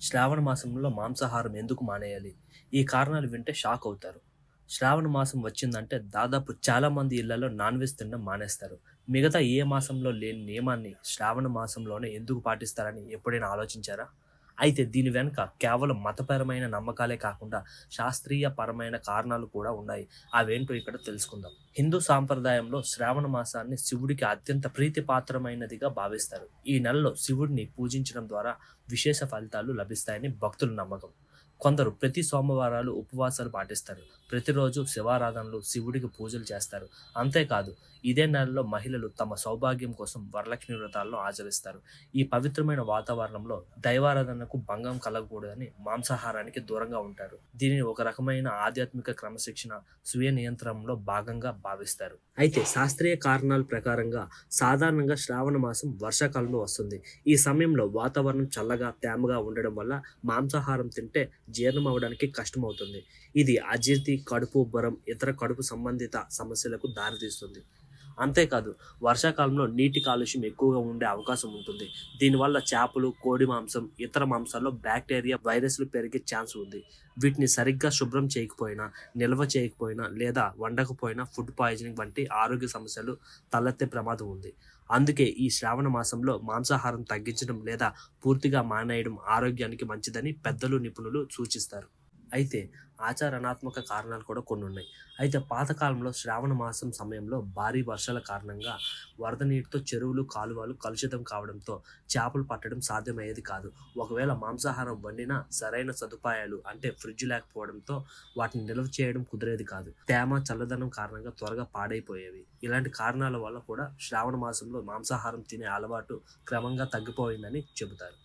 శ్రావణ మాసంలో మాంసాహారం ఎందుకు మానేయాలి? ఈ కారణాలు వింటే షాక్ అవుతారు. శ్రావణ మాసం వచ్చిందంటే దాదాపు చాలా మంది ఇళ్ళలో నాన్ వెజ్ తినడం మానేస్తారు. మిగతా ఏ మాసంలో లేని నియమాన్ని శ్రావణ మాసంలోనే ఎందుకు పాటిస్తారని ఎప్పుడైనా ఆలోచించారా? అయితే దీని వెనుక కేవలం మతపరమైన నమ్మకాలే కాకుండా శాస్త్రీయ పరమైన కారణాలు కూడా ఉన్నాయి. అవేంటో ఇక్కడ తెలుసుకుందాం. హిందూ సాంప్రదాయంలో శ్రావణ మాసాన్ని శివుడికి అత్యంత ప్రీతిపాత్రమైనదిగా భావిస్తారు. ఈ నెలలో శివుడిని పూజించడం ద్వారా విశేష ఫలితాలు లభిస్తాయని భక్తుల నమ్మకం. కొందరు ప్రతి సోమవారాలు ఉపవాసాలు పాటిస్తారు. ప్రతిరోజు శివారాధనలు శివుడికి పూజలు చేస్తారు. అంతేకాదు ఇదే నెలలో మహిళలు తమ సౌభాగ్యం కోసం వరలక్ష్మి వ్రతాలను ఆచరిస్తారు. ఈ పవిత్రమైన వాతావరణంలో దైవారాధనకు భంగం కలగకూడదని మాంసాహారానికి దూరంగా ఉంటారు. దీనిని ఒక రకమైన ఆధ్యాత్మిక క్రమశిక్షణ స్వీయ నియంత్రణలో భాగంగా భావిస్తారు. అయితే శాస్త్రీయ కారణాల ప్రకారంగా సాధారణంగా శ్రావణ మాసం వర్షాకాలంలో వస్తుంది. ఈ సమయంలో వాతావరణం చల్లగా తేమగా ఉండడం వల్ల మాంసాహారం తింటే జీర్ణం అవడానికి కష్టమవుతుంది. ఇది అజీర్తి కడుపు బరం ఇతర కడుపు సంబంధిత సమస్యలకు దారితీస్తుంది. అంతేకాదు వర్షాకాలంలో నీటి కాలుష్యం ఎక్కువగా ఉండే అవకాశం ఉంటుంది. దీనివల్ల చేపలు కోడి మాంసం ఇతర మాంసాల్లో బ్యాక్టీరియా వైరస్లు పెరిగే ఛాన్స్ ఉంది. వీటిని సరిగ్గా శుభ్రం చేయకపోయినా నిల్వ చేయకపోయినా లేదా వండకపోయినా ఫుడ్ పాయిజనింగ్ వంటి ఆరోగ్య సమస్యలు తలెత్తే ప్రమాదం ఉంది. అందుకే ఈ శ్రావణ మాసంలో మాంసాహారం తగ్గించడం లేదా పూర్తిగా మానేయడం ఆరోగ్యానికి మంచిదని పెద్దలు నిపుణులు సూచిస్తారు. అయితే ఆచరణాత్మక కారణాలు కూడా కొన్ని ఉన్నాయి అయితే పాతకాలంలో శ్రావణ మాసం సమయంలో భారీ వర్షాల కారణంగా వరద నీటితో చెరువులు కాలువలు కలుషితం కావడంతో చేపలు పట్టడం సాధ్యమయ్యేది కాదు. ఒకవేళ మాంసాహారం వండినా సరైన సదుపాయాలు అంటే ఫ్రిడ్జ్ లేకపోవడంతో వాటిని నిల్వ చేయడం కుదిరేది కాదు. తేమ చల్లదనం కారణంగా త్వరగా పాడైపోయేవి. ఇలాంటి కారణాల వల్ల కూడా శ్రావణ మాసంలో మాంసాహారం తినే అలవాటు క్రమంగా తగ్గిపోయిందని చెబుతారు.